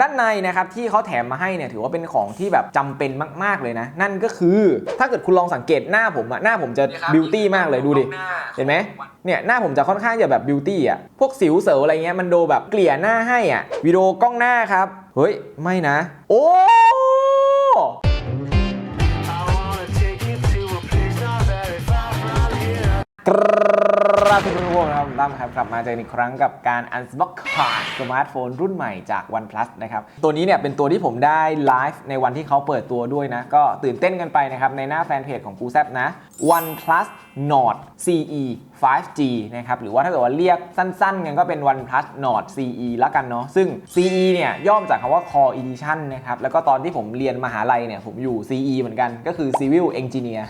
ด้านในนะครับที่เขาแถมมาให้เนี่ยถือว่าเป็นของที่แบบจำเป็นมาก ๆ เลยนะ นั่นก็คือถ้าเกิดคุณลองสังเกตหน้าผมอะหน้าผมจะบิวตี้มากเลยดูดิเห็นไหมเนี่ยหน้าผมจะค่อนข้างจะแบบบิวตี้อะพวกสิวเสวอะไรเงี้ยมันดูแบบเกลี่ยหน้าให้อะวิดีโอกล้องหน้าครับ เฮ้ย ไม่นะ โอ้ I wanna take you to a place not very far from here. กรับทุกท่านนะครับตั้มครับกลับมาเจออีกครั้งกับการ Unbox Card สมาร์ทโฟนรุ่นใหม่จาก OnePlus นะครับ ตัวนี้เนี่ยเป็นตัวที่ผมได้ไลฟ์ในวันที่เขาเปิดตัวด้วยนะ ก็ตื่นเต้นกันไปนะครับ ในหน้าแฟนเพจของกูแซบนะ OnePlus Nord CE 5G นะครับหรือว่าถ้าเกิดว่าเรียกสั้นๆกันก็เป็น OnePlus Nord CE ละกันเนาะซึ่ง CE เนี่ยย่อมาจากคำว่า Core Edition นะครับแล้วก็ตอนที่ผมเรียนมหาลัยเนี่ยผมอยู่ CE เหมือนกันก็คือ Civil Engineer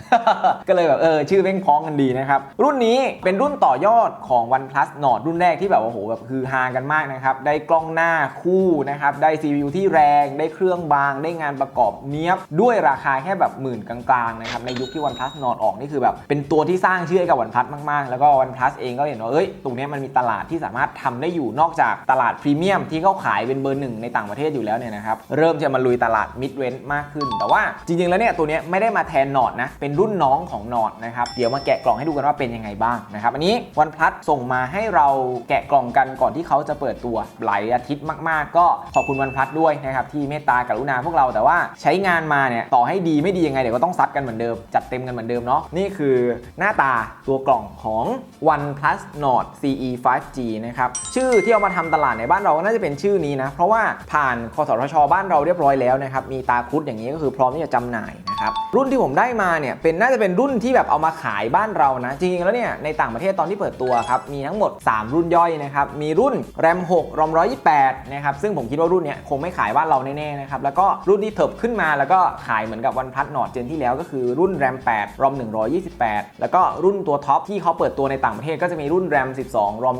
ก็เลยแบบเออชื่อเพ่งพ้องกันดีนะครับ รุ่นนี้เป็นรุ่นต่อยอดของ OnePlus Nord รุ่นแรกที่แบบว่าโอ้โหแบบคือฮากันมากนะครับ ได้กล้องหน้าคู่นะครับได้ CPU ที่แรงได้เครื่องบาง ได้งานประกอบเนี้ยบด้วยราคาแค่แบบหมื่นกลางๆนะครับในยุคที่ OnePlus Nord ออกนี่คือแบบเป็นตัวที่สร้างชื่อให้กับ OnePlus มากๆ แล้วก็ OnePlus เองก็เห็นว่าเอ้ยตรงนี้มันมีตลาดที่สามารถทำได้อยู่นอกจากตลาดพรีเมียมที่เขาขายเป็นเบอร์หนึ่งในต่างประเทศอยู่แล้วเนี่ยนะครับเริ่มจะมาลุยตลาด mid range มากขึ้น แต่ว่าจริงๆแล้วเนี่ยตัวนี้ไม่ได้มาแทน Nord นะเป็นรุ่นน้องของ Nord นะครับเดี๋ยวมาแกะกล่องให้ดูกันว่าเป็นยังไงบ้างนะครับอันนี้ OnePlus ส่งมาให้เราแกะกล่องกันก่อนที่เขาจะเปิดตัวหลายอาทิตย์มาก ๆ ก็ขอบคุณ OnePlus ด้วยนะครับที่เมตตากรุณาพวกเราแต่ว่าใช้งานมาเนี่ยต่อให้ดีไม่ดียังไงเดี๋ยวก็ต้องซัดกันเหมือนเดิมจัดเต็มกันเหมือนเดิมเนาะนี่คือหน้า้าตาตัวกล่องของ OnePlus Nord CE 5G นะครับ ชื่อที่เอามาทำตลาดในบ้านเราก็น่าจะเป็นชื่อนี้นะ เพราะว่าผ่านคอสทช บ้านเราเรียบร้อยแล้วนะครับ มีตาคุดอย่างนี้ก็คือพร้อมที่จะจำหน่ายนะครับ รุ่นที่ผมได้มาเนี่ยเป็นน่าจะเป็นรุ่นที่แบบเอามาขายบ้านเรานะ จริงๆแล้วเนี่ยในต่างประเทศตอนที่เปิดตัวครับมีทั้งหมด 3 รุ่นย่อยนะครับมีรุ่น RAM 6 ROM 128นะครับซึ่งผมคิดว่ารุ่นเนี้ยคงไม่ขายบ้านเราแน่ๆนะครับแล้วก็รุ่นที่เถิบขึ้นมาแล้วก็ขายเหมือนกับ OnePlus Nord เจนที่แล้วก็คือรุ่น RAM 8 ROM 128 แล้วกก็รุ่นตัวท็อปที่เขาเปิดตัวในต่างประเทศก็จะมีรุ่น RAM 12 ROM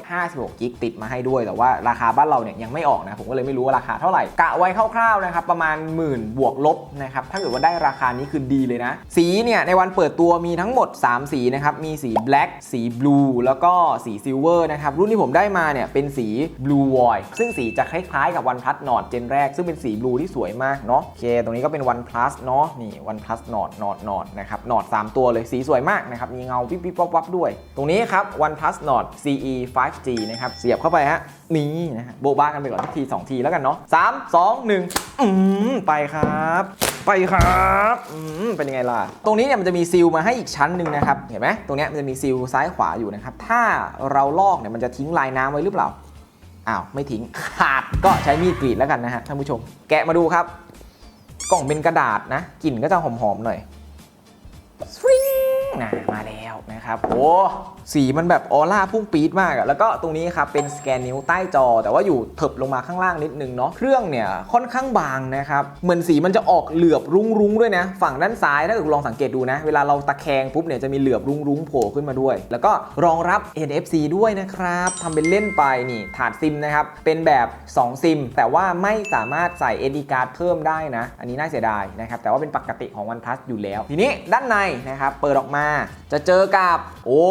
256กิกติดมาให้ด้วย แต่ว่าราคาบ้านเราเนี่ยยังไม่ออกนะ ผมก็เลยไม่รู้ว่าราคาเท่าไหร่กะไว้คร่าวๆนะครับประมาณหมื่นบวกลบนะครับถ้าเกิดว่าได้ราคานี้คือดีเลยนะ สีเนี่ยในวันเปิดตัวมีทั้งหมด 3 สีนะครับมีสี black สี blue แล้วก็สี silver นะครับรุ่นที่ผมได้มาเนี่ยเป็นสี blue void ซึ่งสีจะคล้ายๆกับ OnePlus Nord เจนแรก ซึ่งเป็นสี blue ที่สวยมากเนาะโอเคตรงนี้ก็เป็น OnePlus เนาะนี่ OnePlus Nord Nord Nord นะครับ Nord 3ตัวเลยสีสวยมากนะครับ มีเงาปิ๊บปิ๊บวับวับด้วย ตรงนี้ครับ OnePlus Nord CE 5G นะครับ เสียบเข้าไปฮะ นี่นะฮะ โบบ้ากันไปก่อนสักที 2 ทีแล้วกันเนาะ3 2 1อืมไปครับ ไปครับอืมเป็นยังไงล่ะ ตรงนี้เนี่ยมันจะมีซีลมาให้อีกชั้นหนึ่งนะครับ เห็นไหมตรงเนี้ยมันจะมีซีลซ้ายขวาอยู่นะครับ ถ้าเราลอกเนี่ยมันจะทิ้งลายน้ำไว้หรือเปล่า อ้าว ไม่ทิ้ง ขาดก็ใช้มีดกรีดแล้วกันนะฮะท่านผู้ชม แกะมาดูครับ กล่องเป็นกระดาษนะ กลิ่นก็จะหอมๆหน่อยสวิง นะมาแล้วนะครับโอ้ สีมันแบบออร่าพุ่งปี๊ดมากอะแล้วก็ตรงนี้ครับเป็นสแกนนิ้วใต้จอ แต่ว่าอยู่เถิบลงมาข้างล่างนิดนึงเนาะเครื่องเนี่ยค่อนข้างบางนะครับเหมือนสีมันจะออกเหลือบรุ้งๆด้วยนะ ฝั่งด้านซ้ายถ้าเกิดลองสังเกตดูนะ เวลาเราตะแคงปุ๊บเนี่ยจะมีเหลือบรุ้งๆโผล่ขึ้นมาด้วย แล้วก็รองรับ NFC ด้วยนะครับทำเป็นเล่นไปนี่ถาดซิมนะครับเป็นแบบ 2 ซิม แต่ว่าไม่สามารถใส่ SD card เพิ่มได้นะ อันนี้น่าเสียดายนะครับแต่ว่าเป็นปกติของ OnePlus อยู่แล้ว ทีนี้ด้านในนะครับเปิดออกมาจะเจอกับโอ้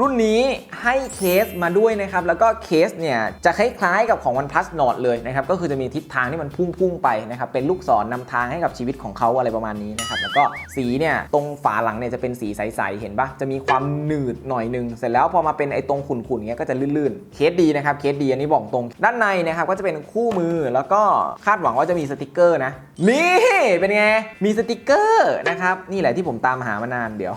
รุ่นนี้ให้เคสมาด้วยนะครับ แล้วก็เคสเนี่ยจะคล้ายๆกับของ OnePlus Nord เลยนะครับ ก็คือจะมีทิศทางที่มันพุ่งๆไปนะครับ เป็นลูกศรนำทางให้กับชีวิตของเขาอะไรประมาณนี้นะครับ แล้วก็สีเนี่ยตรงฝาหลังเนี่ยจะเป็นสีใสๆ เห็นปะจะมีความหนืดหน่อยนึง เสร็จแล้วพอมาเป็นไอ้ตรงขุ่นๆเงี้ยก็จะลื่นๆ เคสดีนะครับ เคสดีอันนี้บอกตรง ด้านในนะครับก็จะเป็นคู่มือ แล้วก็คาดหวังว่าจะมีสติกเกอร์นะ นี่เป็นไง มีสติกเกอร์นะครับ นี่แหละที่ผมตามหามานานเดี๋ยว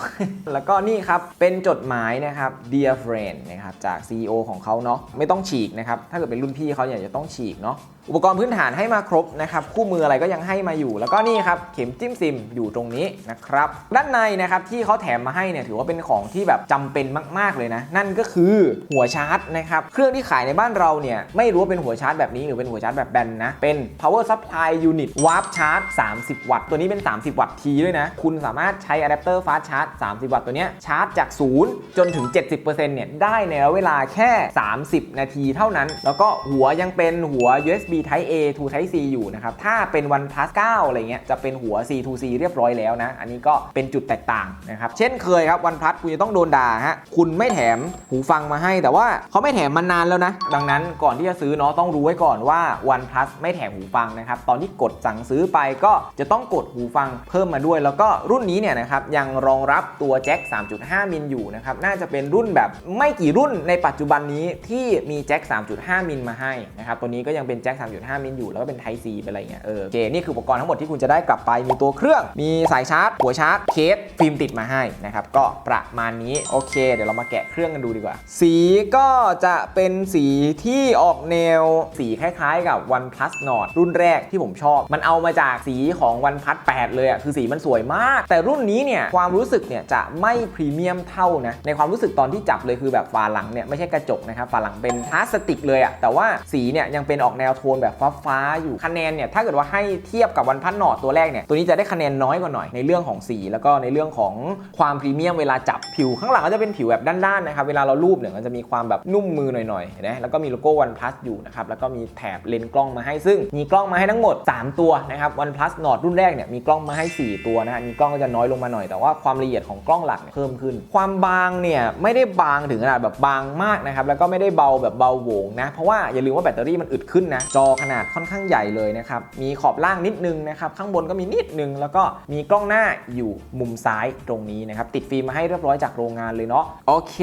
แล้วก็นี่ครับ เป็นจดหมายนะครับ Dear Friend นะครับจาก CEO ของเขาเนาะไม่ต้องฉีกนะครับ ถ้าเกิดเป็นรุ่นพี่เขาอยากจะต้องฉีกเนาะอุปกรณ์พื้นฐานให้มาครบนะครับ คู่มืออะไรก็ยังให้มาอยู่ แล้วก็นี่ครับ เข็มจิ้มซิมอยู่ตรงนี้นะครับ ด้านในนะครับที่เขาแถมมาให้เนี่ยถือว่าเป็นของที่แบบจำเป็นมาก ๆ เลยนะ นั่นก็คือหัวชาร์จนะครับ เครื่องที่ขายในบ้านเราเนี่ยไม่รู้ว่าเป็นหัวชาร์จแบบนี้หรือเป็นหัวชาร์จแบบแบนนะ เป็น power supply unit warp charge 30 วัตต์ ตัวนี้เป็น 30 วัตต์ทีด้วยนะ คุณสามารถใช้อะแดปเตอร์ fast charge 30 วัตต์ตัวนี้ชาร์จร์จจาก 0 จนถึง 70%เนี่ย ได้ในระยะเวลาแค่ 30 นาทีเท่านั้น แล้วก็หัวยังเป็นหัว USB Type A to Type C อยู่นะครับ ถ้าเป็น OnePlus 9 อะไรเงี้ย จะเป็นหัว C to C เรียบร้อยแล้วนะ อันนี้ก็เป็นจุดแตกต่างนะครับ เช่นเคยครับ OnePlus คุณจะต้องโดนด่าฮะ คุณไม่แถมหูฟังมาให้ แต่ว่าเขาไม่แถมมานานแล้วนะ ดังนั้นก่อนที่จะซื้อเนาะต้องรู้ไว้ก่อนว่า OnePlus ไม่แถมหูฟังนะครับ ตอนที่กดสั่งซื้อไปก็จะต้องกดหูฟังเพิ่มมาด้วย แล้วก็รุ่นนี้เนี่ยนะครับยังรองรับตัวแจ็ค 3.5 มิลอยู่นะครับน่าจะเป็นรุ่นแบบไม่กี่รุ่นในปัจจุบันนี้ที่มีแจ็ค 3.5 มิลมาให้นะครับตัวนี้ก็ยังเป็นแจ็ค 3.5 มิลอยู่แล้วก็เป็น Type C เป็นอะไรเงี้ยเออโอเคนี่คืออุปกรณ์ทั้งหมดที่คุณจะได้กลับไปมีตัวเครื่อง มีสายชาร์จ หัวชาร์จเคสฟิล์มติดมาให้นะครับก็ประมาณนี้โอเค เดี๋ยวเรามาแกะเครื่องกันดูดีกว่า สีก็จะเป็นสีที่ออกแนวสีคล้ายๆ กับ OnePlus Nord รุ่นแรกที่ผมชอบ มันเอามาจากสีของ OnePlus 8เลยอะคือสีมันสวยมาก แต่รุ่นนี้เนี่ยความรู้สึกเนี่ยจะไม่พรีเมียมเท่านะในความรู้สึกตอนที่จับเลยคือแบบฝาหลังเนี่ยไม่ใช่กระจกนะครับฝาหลังเป็นพลาสติกเลยอะแต่ว่าสีเนี่ยยังเป็นออกแนวโทนแบบฟ้าๆอยู่คะแนนเนี่ยถ้าเกิดว่าให้เทียบกับ OnePlus Nord ตัวแรกเนี่ยตัวนี้จะได้คะแนนน้อยกว่าหน่อยในเรื่องของสีแล้วก็ในเรื่องของความพรีเมียมเวลาจับผิวข้างหลังก็จะเป็นผิวแบบด้านๆนะครับเวลาเราลูบเนี่ยมันจะมีความแบบนุ่มมือหน่อยๆนไหมแล้วก็มีโลโก้ OnePlus อยู่นะครับแล้วก็มีแถบเลนส์กล้องมาให้ซึ่งมีกล้องมาให้ทั้งหมด 3 ตัวนะครับ OnePlus Nord รุ่นแรกเนี่ยมีกล้องมาให้ 4 ตัวนะมีกล้องก็จะน้อยลงมาหน่อย แต่ว่าความละเอียดของกล้องหลักเนี่ยเพิ่มขึ้น ความบางเนี่ยไม่ได้บางถึงขนาดแบบบางมากนะครับ แล้วก็ไม่ได้เบาแบบเบาโหวงนะ เพราะว่าอย่าลืมว่าแบตเตอรี่มันอึดขึ้นนะ จอขนาดค่อนข้างใหญ่เลยนะครับ มีขอบล่างนิดนึงนะครับ ข้างบนก็มีนิดนึง แล้วก็มีกล้องหน้าอยู่มุมซ้ายตรงนี้นะครับ ติดฟิล์มมาให้เรียบร้อยจากโรงงานเลยเนาะ โอเค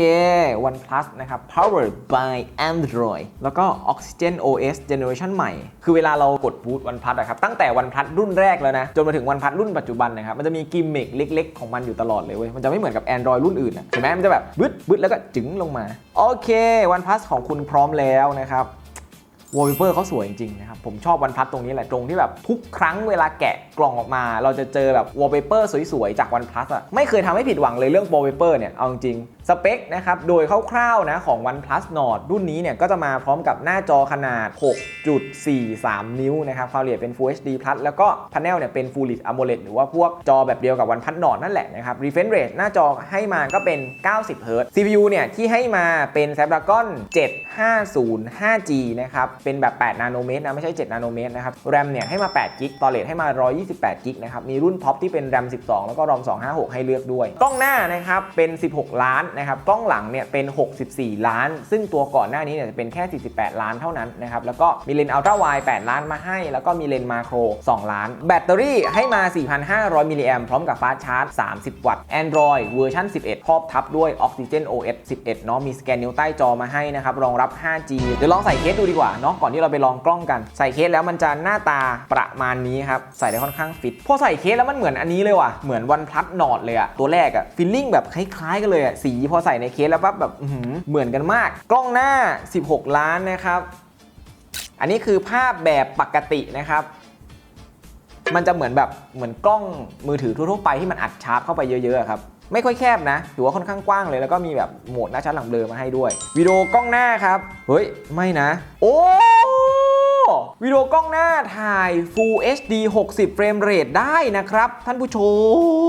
OnePlus นะครับ powered by Android แล้วก็ Oxygen OS Generation ใหม่ คือเวลาเรากดบูต OnePlus อะครับ ตั้งแต่วันพัดรุ่นแรกแล้วนะ จนมาถึงวันพัดรุ่นปัจจุบันนะครับ มันจะมีกิมมิคเล็ก ๆ ของมันอยู่ตลอดเลยเว้ย มันจะไม่เหมือนกับ Android รุ่นอื่นนะเห็นไหมมันจะแบบบึดบึดแล้วก็จึ๋งลงมา โอเควันพัสของคุณพร้อมแล้วนะครับ วอลเปเปอร์เขาสวยจริงๆนะครับ ผมชอบวันพัทตรงนี้แหละ ตรงที่แบบทุกครั้งเวลาแกะกล่องออกมา เราจะเจอแบบวอลเปเปอร์สวยๆ จากวันพัทอะไม่เคยทำให้ผิดหวังเลยเรื่องวอลเปเปอร์เนี่ย เอาจริงสเปคนะครับ โดยคร่าวๆนะของ OnePlus Nord รุ่นนี้เนี่ยก็จะมาพร้อมกับหน้าจอขนาด 6.43 นิ้วนะครับ ความละเอียดเป็น Full HD Plus แล้วก็พาเนลเนี่ยเป็น Full HD AMOLED หรือว่าพวกจอแบบเดียวกับ OnePlus Nord นั่นแหละนะครับ refresh rate หน้าจอให้มาก็เป็น 90 Hz CPU เนี่ยที่ให้มาเป็น Snapdragon 750 5G นะครับเป็นแบบ 8 นาโนเมตรนะไม่ใช่ 7 นาโนเมตรนะครับแรมเนี่ยให้มา8กิกตอเลทให้มา 128กิกนะครับมีรุ่นท็อปที่เป็นแรม12 แล้วก็รอม256 ให้เลือกด้วย กล้องหน้านะครับเป็น 16 ล้านนะครับกล้องหลังเนี่ยเป็น 64 ล้าน ซึ่งตัวก่อนหน้านี้เนี่ยจะเป็นแค่ 48 ล้านเท่านั้นนะครับแล้วก็มีเลนส์อัลตร้าไวด์8ล้านมาให้ แล้วก็มีเลนส์มาโคร 2 ล้าน แบตเตอรี่ให้มา 4,500มิลลิแอมพร้อมกับฟาสชาร์จ 30 วัตต์ Android เวอร์ชัน11 ครอบทับด้วย Oxygen OS 11เนาะมีสแกนนิ้วใต้จอมาให้นะครับรองรับ 5G เดี๋ยวลองใส่เคสดูดีกว่าเนาะก่อนที่เราไปลองกล้องกัน ใส่เคสแล้วมันจะหน้าตาประมาณนี้ครับใส่ได้ค่อนข้างฟิตพอใส่เคสแล้วมันเหมือนอันนี้เลยว่ะเหมือน OnePlus Nord เลยอะตัวแรกอะฟีลลิ่งแบบคล้ายๆกันเลยอะสีพอใส่ในเคสแล้วปั๊บแบบเหมือนกันมาก กล้องหน้า 16 ล้านนะครับอันนี้คือภาพแบบปกตินะครับมันจะเหมือนแบบเหมือนกล้องมือถือทั่วๆไปที่มันอัดชาร์ปเข้าไปเยอะๆครับ ไม่ค่อยแคบนะถือว่าค่อนข้างกว้างเลยแล้วก็มีแบบโหมดหน้าชัดหลังเบลอมาให้ด้วยวิดีโอกล้องหน้าครับเฮ้ยไม่นะ โอ้วิดีโอกล้องหน้าถ่าย Full HD 60 เฟรมเรทได้นะครับ ท่านผู้ช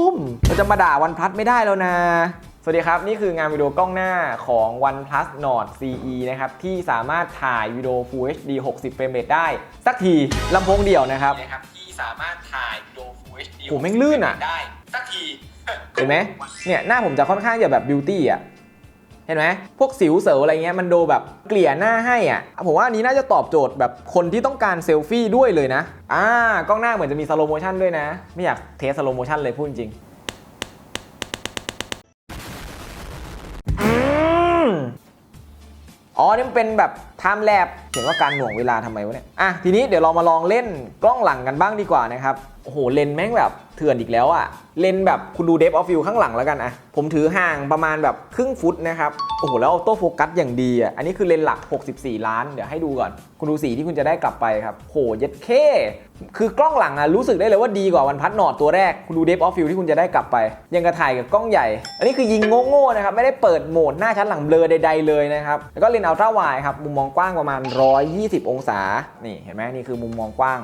มเราจะมาด่า OnePlus ไม่ได้แล้วนะสวัสดีครับ นี่คืองานวิดีโอกล้องหน้าของ OnePlus Nord CE นะครับ ที่สามารถถ่ายวิดีโอ Full HD 60 เฟรมเรทได้ สักทีลำโพงเดี่ยวนะครับนะครับที่สามารถถ่ายวิดีโอ Full HD โหแม่งลื่นอะได้สักที เห็นไหมเนี่ยหน้าผมจะค่อนข้างจะแบบบิวตี้อะเห็นไหมพวกสิวเสวอะไรเงี้ยมันโดแบบเกลี่ยหน้าให้อะผมว่าอันนี้น่าจะตอบโจทย์แบบคนที่ต้องการเซลฟี่ด้วยเลยนะอ่ากล้องหน้าเหมือนจะมีสโลโมชันด้วยนะ ไม่อยากเทสสโลโมชันเลยพูดจริงอืมอ๋อนี่มันเป็นแบบ ไทม์แลบเห็นว่าการหน่วงเวลาทำไมวะเนี่ย อะ ทีนี้เดี๋ยวเรามาลองเล่นกล้องหลังกันบ้างดีกว่านะครับ โอ้โห เลนแม่งแบบเถื่อนอีกแล้วอะเลนแบบคุณดูเดฟออฟฟิลข้างหลังแล้วกันอะผมถือห่างประมาณแบบครึ่งฟุตนะครับ โอ้โห แล้วออโต้โฟกัสอย่างดีอะอันนี้คือเลนหลัก 64 ล้าน เดี๋ยวให้ดูก่อน คุณดูสีที่คุณจะได้กลับไปครับโหเย็ดเค คือกล้องหลังอะรู้สึกได้เลยว่าดีกว่าวันพัดหนอดตัวแรก คุณดูเดฟออฟฟิลที่คุณจะได้กลับไป ยังกระถ่ายกับกล้องใหญ่ อันนี้คือยิงโง่ๆนะครับ ไม่ได้เปิดโหมดหน้าชัดหลังเบลอใดๆเลยนะครับ แล้วก็เลนอัลตร้าไวครับ มุมมองกว้างประมาณ 120 องศา นี่เห็นไหมนี่คือมุมมองกว้าง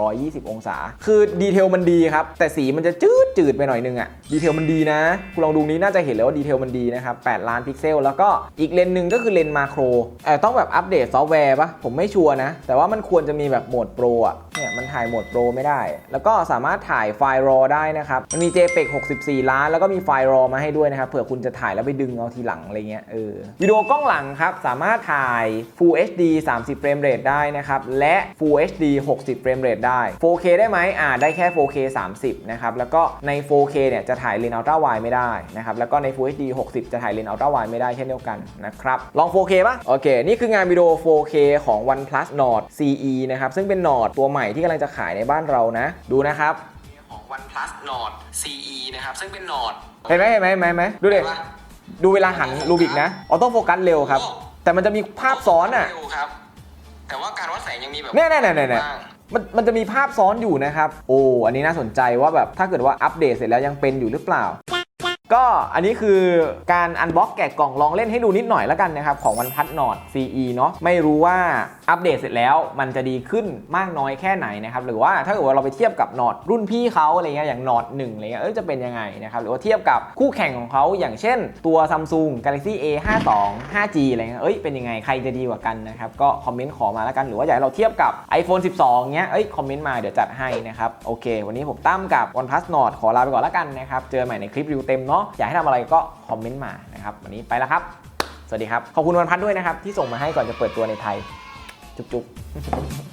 120 องศา คือดีเทลมันดีครับ แต่สีมันจะจืดจืดไปหน่อยนึงอะดีเทลมันดีนะคุณลองดูนี้น่าจะเห็นเลยว่าดีเทลมันดีนะครับ 8 ล้านพิกเซล แล้วก็อีกเลนส์หนึ่งก็คือเลนส์มาโครเออต้องแบบอัปเดตซอฟต์แวร์ปะผมไม่ชัวร์นะ แต่ว่ามันควรจะมีแบบโหมดโปรอะเนี่ยมันถ่ายโหมดโปรไม่ได้ แล้วก็สามารถถ่ายไฟล์ RAW ได้นะครับ มันมี JPEG 64 ล้าน แล้วก็มีไฟล์ RAW มาให้ด้วยนะครับ เผื่อคุณจะถ่ายแล้วไปดึงเอาทีหลังอะไรเงี้ย เออ วิดีโอกล้องหลังครับ สามารถถ่าย Full HD 30 เฟรมเรทได้นะครับ และ Full HD 60 เฟรมเรทได้ 4K ได้ไหมอ่าได้แค่ 4K 30 นะครับ แล้วก็ใน 4K เนี่ยจะถ่ายเลนส์ Ultra Wide ไม่ได้นะครับ แล้วก็ใน Full HD 60 จะถ่ายเลนส์ Ultra Wide ไม่ได้เช่นเดียวกันนะครับ ลอง 4K ป่ะ โอเค นี่คืองานวิดีโอ 4K ของ OnePlus Nord CE นะครับ ซึ่งเป็น Nord ตัวใหม่ที่กำลังจะขายในบ้านเรานะ ดูนะครับของ OnePlus Nord CE นะครับ ซึ่งเป็น Nord เห็นไหมเห็นไหมเห็นไหมเห็นไหมดูดิดูเวลาหันรูบิกนะออโต้โฟกัสเร็วครับ แต่มันจะมีภาพซ้อนอะเร็วครับ แต่ว่าการวัดแสงยังมีแบบเนี่ยเนี่ยเนี่ยเนี่ย บ้าง มันมันจะมีภาพซ้อนอยู่นะครับ โอ้ อันนี้น่าสนใจว่าแบบถ้าเกิดว่าอัปเดตเสร็จแล้วยังเป็นอยู่หรือเปล่า ก็อันนี้คือการอันบ็อกแกะกล่องลองเล่นให้ดูนิดหน่อยแล้วกันนะครับ ของ OnePlus Nord CE เนาะไม่รู้ว่าอัปเดตเสร็จแล้วมันจะดีขึ้นมากน้อยแค่ไหนนะครับหรือว่าถ้าเกิดว่าเราไปเทียบกับ Nord รุ่นพี่เขาอะไรเงี้ยอย่าง Nord 1อะไรเงี้ยเอ้จะเป็นยังไงนะครับหรือว่าเทียบกับคู่แข่งของเขาอย่างเช่น ตัว Samsung Galaxy A52 5G อะไรเงี้ยเอ้ยเป็นยังไงใครจะดีกว่ากันนะครับก็คอมเมนต์ขอมาแล้วกันหรือว่าอยากให้เราเทียบกับ iPhone 12เงี้ยเอ้ยคอมเมนต์มาเดี๋ยวจัดให้นะครับโอเค วันนี้ผมตั้มกับ OnePlus Nord ขอลาไปก่อนแล้วกันนะครับเจอใหม่ในคลิปรีวิวเต็มเนาะอยากให้ทำอะไรก็คอมเมนต์มานะครับวันนี้ไปแล้วครับ สวัสดีครับ ขอบคุณวันพัดด้วยนะครับ ที่ส่งมาให้ก่อนจะเปิดตัวในไทย จุ๊บๆ